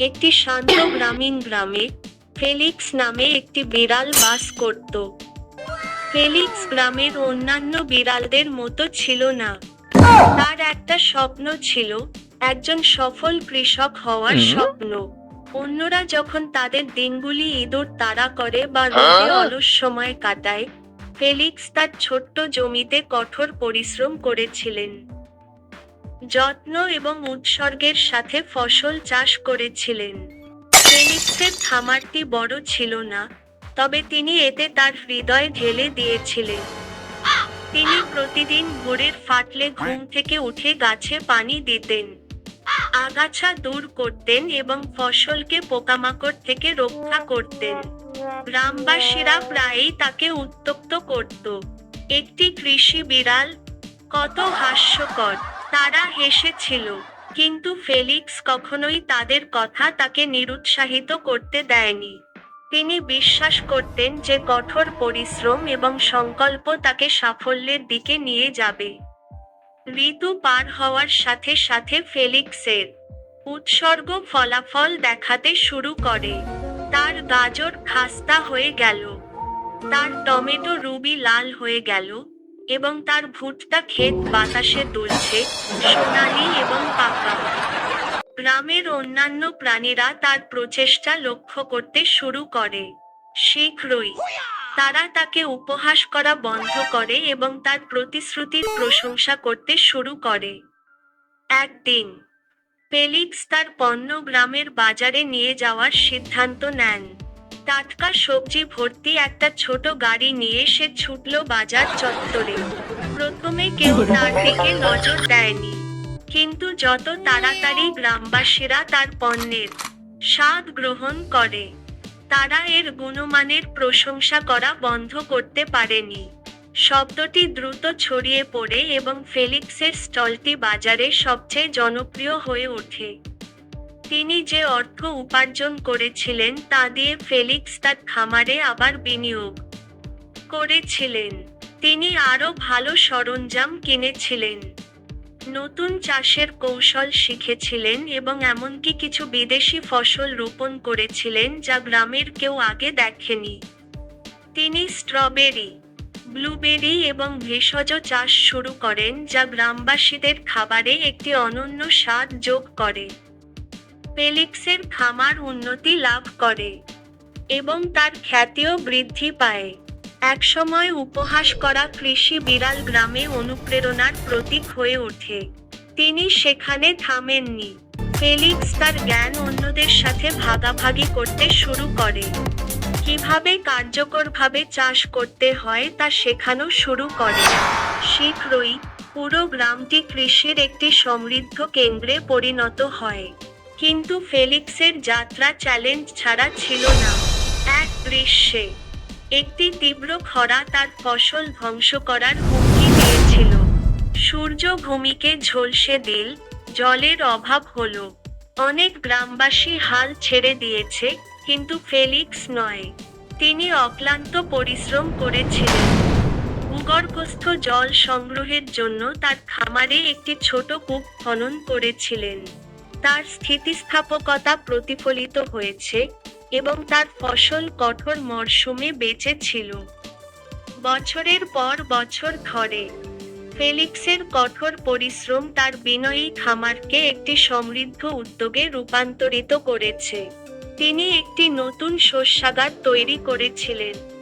একটি শান্ত গ্রামীণ গ্রামে ফেলিক্স নামে একটি বিড়াল বাস করত। ফেলিক্স গ্রামের অন্যান্য বিড়ালদের মতো ছিল না। তার একটা স্বপ্ন ছিল একজন সফল কৃষক হওয়ার স্বপ্ন। অন্যরা যখন তাদের দিনগুলি ইঁদুর তাড়া করে বা রোদে আহ! অলস সময় কাটায় ফেলিক্স তার ছোট্ট জমিতে কঠোর পরিশ্রম করেছিলেন। যত্ন এবং উৎসর্গের সাথে ফসল চাষ করেছিলেন। ফেলিক্সের খামারটি বড় ছিল না, তবে তিনি এতে তার হৃদয় ঢেলে দিয়েছিলেন। তিনি প্রতিদিন ভোরের ফাটলে ঘুম থেকে উঠে গাছে পানি দিতেন, আগাছা দূর করতেন এবং ফসলকে পোকামাকড় থেকে রক্ষা করতেন। গ্রামবাসীরা প্রায়ই তাকে উত্তক্ত করত। একটি কৃষি বিড়াল কত হাস্যকর। তারা হেসেছিল, কিন্তু ফেলিক্স কখনোই তাদের কথা তাকে নিরুৎসাহিত করতে দেয়নি। তিনি বিশ্বাস করতেন যে কঠোর পরিশ্রম এবং সংকল্প তাকে সাফল্যের দিকে নিয়ে যাবে। ঋতু পার হওয়ার সাথে সাথে ফেলিক্সের উৎসর্গ ফলাফল দেখাতে শুরু করে। তার গাজর খাস্তা হয়ে গেল, তার টমেটো রুবি লাল হয়ে গেল এবং তার ভুট্টা ক্ষেত বাতাসে দুলছে, সোনালি এবং পাকা। গ্রামের অন্যান্য প্রাণীরা তার প্রচেষ্টা লক্ষ্য করতে শুরু করে। শীঘ্রই তারা তাকে উপহাস করা বন্ধ করে এবং তার প্রতিশ্রুতির প্রশংসা করতে শুরু করে। একদিন ফেলিক্স তার পণ্য গ্রামের বাজারে নিয়ে যাওয়ার সিদ্ধান্ত নেন। টাটকা সবজি ভর্তি একটা ছোট গাড়ি নিয়ে সে ছুটল বাজার চত্বরে। প্রথমে কেউ তার দিকে নজর দেয়নি। কিন্তু যত তাড়াতাড়ি গ্রামবাসীরা তার পণ্যের স্বাদ গ্রহণ করে, তারা এর গুণমানের প্রশংসা করা বন্ধ করতে পারেনি। শব্দটি দ্রুত ছড়িয়ে পড়ে এবং ফেলিক্সের স্টলটি বাজারে সবচেয়ে জনপ্রিয় হয়ে ওঠে। তিনি যে অর্থ উপার্জন করেছিলেন তা দিয়ে ফেলিক্স তার খামারে আবার বিনিয়োগ করেছিলেন। তিনি আরও ভালো সরঞ্জাম কিনেছিলেন, নতুন চাষের কৌশল শিখেছিলেন এবং এমনকি কিছু বিদেশি ফসল রোপণ করেছিলেন যা গ্রামের কেউ আগে দেখেনি। তিনি স্ট্রবেরি, ব্লুবেরি এবং ভেষজ চাষ শুরু করেন যা গ্রামবাসীদের খাবারে একটি অনন্য স্বাদ যোগ করে। ফেলিক্সের খামার উন্নতি লাভ করে এবং তার খ্যাতিও বৃদ্ধি পায়। একসময় উপহাস করা কৃষি বিড়াল গ্রামে অনুপ্রেরণার প্রতীক হয়ে ওঠে। তিনি সেখানে থামেননি। ফেলিক্স তার জ্ঞান অন্যদের সাথে ভাগাভাগি করতে শুরু করে। কীভাবে কার্যকরভাবে চাষ করতে হয় তা শেখানো শুরু করে। শীঘ্রই পুরো গ্রামটি কৃষির একটি সমৃদ্ধ কেন্দ্রে পরিণত হয়। কিন্তু ফেলিক্সের যাত্রা চ্যালেঞ্জ ছাড়া ছিল না। এক দৃশ্যে একটি তীব্র খরা তার ফসল ধ্বংস করার হুমকি দিয়েছিল। সূর্য ভূমিকে ঝলসে দিল, জলের অভাব হল। অনেক গ্রামবাসী হাল ছেড়ে দিয়েছে, কিন্তু ফেলিক্স নয়। তিনি অক্লান্ত পরিশ্রম করেছিলেন। ভূগর্ভস্থ জল সংগ্রহের জন্য তার খামারে একটি ছোট কূপ খনন করেছিলেন। তার স্থিতিস্থাপকতা প্রতিফলিত হয়েছে এবং তার ফসল কঠোর মরশুমে বেঁচে ছিল। বছরের পর বছর ধরে, ফেলিক্সের কঠোর পরিশ্রম তার বিনয়ী খামারকে একটি সমৃদ্ধ উদ্যোগে রূপান্তরিত করেছে। তিনি একটি নতুন শস্যাগার তৈরি করেছিলেন।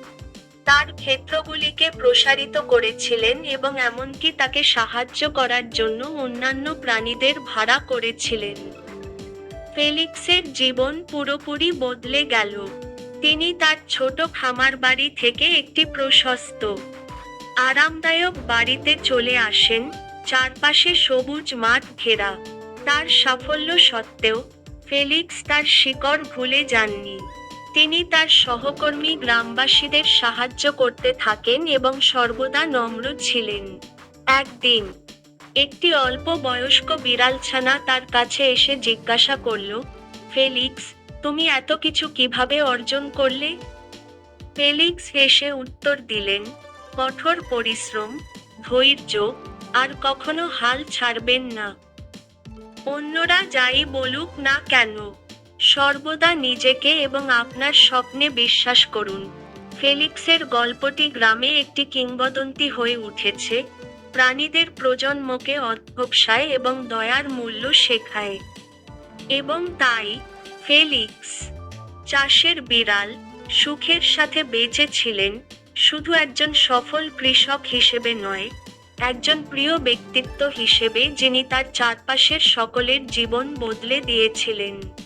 তার ক্ষেত্রগুলিকে প্রসারিত করেছিলেন এবং এমনকি তাকে সাহায্য করার জন্য অন্যান্য প্রাণীদের ভাড়া করেছিলেন। ফেলিক্সের জীবন পুরোপুরি বদলে গেল। তিনি তার ছোট খামার বাড়ি থেকে একটি প্রশস্ত, আরামদায়ক বাড়িতে চলে আসেন, চারপাশে সবুজ মাঠ ঘেরা। তার সাফল্য সত্ত্বেও ফেলিক্স তার শিকড় ভুলে যাননি। তিনি তার সহকর্মী গ্রামবাসীদের সাহায্য করতে থাকেন এবং সর্বদা নম্র ছিলেন। একদিন, একটি অল্প বয়স্ক বিড়ালছানা তার কাছে এসে জিজ্ঞাসা করল, ফেলিক্স, তুমি এত কিছু কীভাবে অর্জন করলে? ফেলিক্স হেসে উত্তর দিলেন, কঠোর পরিশ্রম, ধৈর্য, আর কখনো হাল ছাড়বেন না। অন্যরা যাই বলুক না কেন সর্বদা নিজেকে এবং আপনার স্বপ্নে বিশ্বাস করুন। ফেলিক্সের গল্পটি গ্রামে একটি কিংবদন্তি হয়ে উঠেছে। প্রাণীদের প্রজন্মকে অধ্যবসায় এবং দয়ার মূল্য শেখায়। এবং তাই ফেলিক্স চাষের বিড়াল সুখের সাথে বেঁচে ছিলেন, শুধু একজন সফল কৃষক হিসেবে নয়, একজন প্রিয় ব্যক্তিত্ব হিসেবে যিনি তার চারপাশের সকলের জীবন বদলে দিয়েছিলেন।